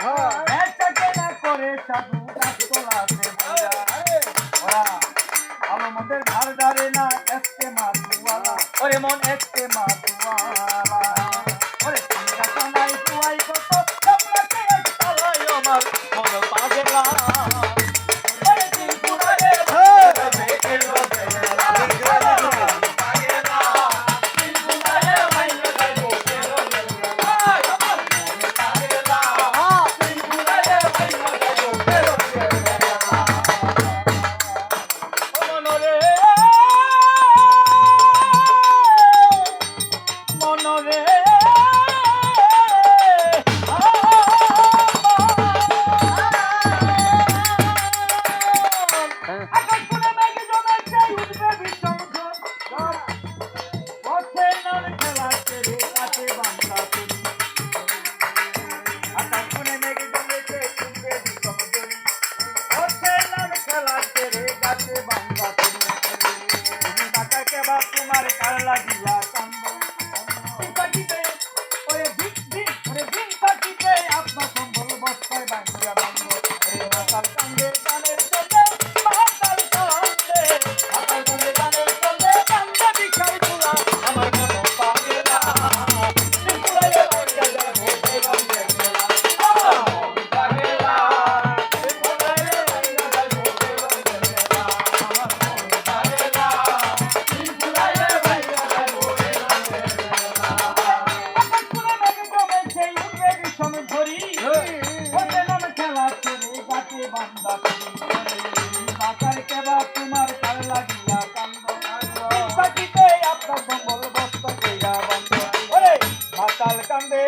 হ্যাঁ। করে সাধু গাছতলাতে ওরা ভালো মন্দের ধারে না এসকে মাতুয়ালা। ওরে মন। এসকে মাতুয়ালা। বাংলা তুমি? বাঁচাকে বা তোমার কার লাগিলা తలకండి